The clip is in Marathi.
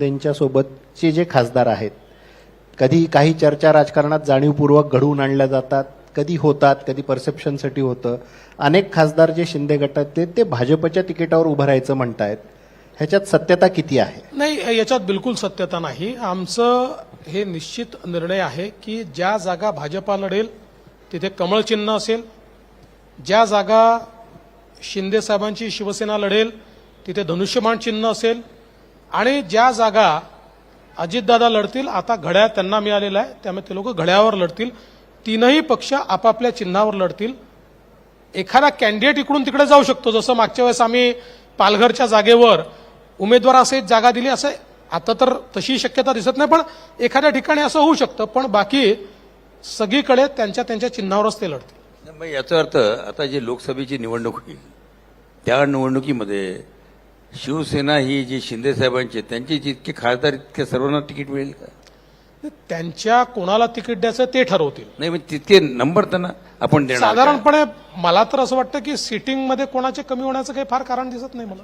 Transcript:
त्यांच्यासोबतचे जे खासदार आहेत कधी काही चर्चा राजकारणात जाणीवपूर्वक घडवून आणल्या जातात कधी होतात कधी परसेप्शनसाठी होतं. अनेक खासदार जे शिंदे गटातले ते ते भाजपच्या तिकिटावर उभं राहायचं म्हणतायत. ह्याच्यात सत्यता किती आहे? नाही याच्यात बिलकुल सत्यता नाही. आमचं हे निश्चित निर्णय आहे की ज्या जागा भाजपा लढेल तिथे कमळ चिन्ह असेल. ज्या जागा शिंदे साहेबांची शिवसेना लढेल तिथे धनुष्यबाण चिन्ह असेल. आणि ज्या जागा अजितदादा लढतील आता घड्याळ त्यांना मिळालेला आहे त्यामुळे ते लोक घड्यावर लढतील. तीनही पक्ष आपापल्या चिन्हावर लढतील. एखादा कॅन्डिडेट इकडून तिकडे जाऊ शकतो जसं मागच्या वेळेस आम्ही पालघरच्या जागेवर उमेदवार असे जागा दिली असं आता तर तशी शक्यता दिसत नाही पण एखाद्या ठिकाणी असं होऊ शकतं पण बाकी सगळीकडे त्यांच्या त्यांच्या चिन्हावरच ते लढतील. मग याचा अर्थ आता जी लोकसभेची निवडणूक होईल त्या निवडणुकीमध्ये शिवसेना ही जी शिंदे साहेबांची त्यांची जितके खासदार इतके सर्वांना तिकीट मिळेल का? त्यांच्या कोणाला तिकीट द्यायचं ते ठरवतील. नाही मग तितके नंबर त्यांना आपण देणार का? साधारणपणे मला तर असं वाटतं की सिटिंगमध्ये कोणाचे कमी होण्याचं काही फार कारण दिसत नाही मला.